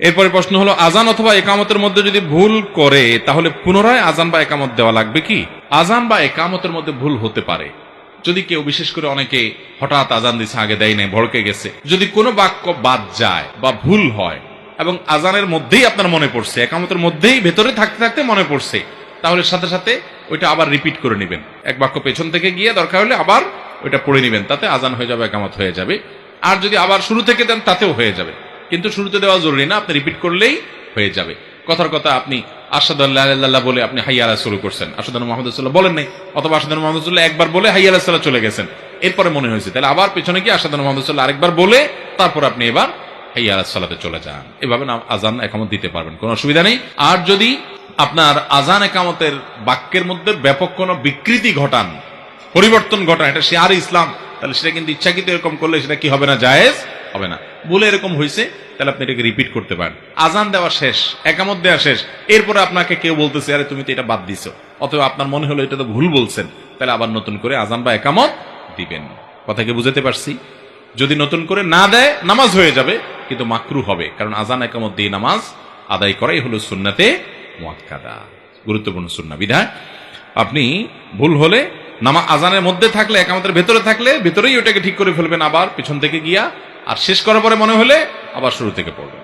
এরপরে প্রশ্ন হলো, আজান অথবা একামতের মধ্যে যদি ভুল করে, তাহলে পুনরায় আজান বা একামত দেওয়া লাগবে কি? আজান বা একামতের মধ্যে ভুল হতে পারে। যদি কেউ, বিশেষ করে অনেকে, হঠাৎ আজান দিছে, আগে দেয় নাই, ভড়কে গেছে, যদি কোনো বাক্য বাদ যায় বা ভুল হয়, এবং আজানের মধ্যেই আপনার মনে পড়ছে, একামতের মধ্যেই ভেতরে থাকতে থাকতে মনে পড়ছে, তাহলে সাথে সাথে ওইটা আবার রিপিট করে নেবেন। এক বাক্য পেছন থেকে গিয়ে দরকার হলে আবার ওইটা পড়ে নেবেন, তাতে আজান হয়ে যাবে, একামত হয়ে যাবে। আর যদি আবার শুরু থেকে দেন, তাতেও হয়ে যাবে। কিন্তু শুরুতে দেওয়া জরুরি না, আপনি রিপিট করলেই হয়ে যাবে। কথার কথা আপনি আসাদুল্লাহ বলে আপনি হাইয়া আলাহ শুরু করছেন। আসাদুল মোহাম্মদুল্লাহ বলেন নাই, অথবা আসাদুল মোহাম্মদুল্লাহ একবার বলে হাইয়া আলাহ চলে গেছেন। এরপরে মনে হয়েছে, তাহলে আবার পেছনে গিয়ে আসাদুল মোহাম্মদুল্লাহ আরেকবার বলে, তারপর আপনি এবার সাল্লাতে চলে যান। এভাবে আজান একামত দিতে পারবেন, কোনো অসুবিধা নেই। আর যদি আপনার আজান একামতের বাক্যের মধ্যে ব্যাপক কোনো বিকৃতি ঘটান, পরিবর্তন ঘটান, এটা সে আর ইসলাম, তাহলে সেটা কিন্তু ইচ্ছাকৃত এরকম করলে সেটা কি হবে না, জায়েজ হবে না। বলে এরকম হয়েছে তাহলে আপনি এটাকে রিপিট করতে পারেন। আজান দেওয়া শেষ, একামত দেওয়া শেষ, এরপরে আপনাকে কেউ বলতেছে, আরে, তুমি তো এটা বাদ দিছো। অথবা আপনার মনে হলো এটা তো ভুল বলছেন, তাহলে আবার নতুন করে আজান বা একামত দিবেন। কথাকে বুঝাতে পারছি? যদি নতুন করে না দেয়, নামাজ হয়ে যাবে, কিন্তু মাকরু হবে, কারণ আজান, একামত দিয়ে নামাজ আদায় করাই হলো সুন্নাতে মুয়াক্কাদা। গুরুত্বপূর্ণ সুন্না বিধায় আপনি ভুল হলে নামা, আজানের মধ্যে থাকলে, একামতের ভেতরে থাকলে, ভেতরেই ওটাকে ঠিক করে ফেলবেন আবার, পিছন থেকে গিয়া আর শেষ করার পরে মনে হলে আবার শুরু থেকে পড়বেন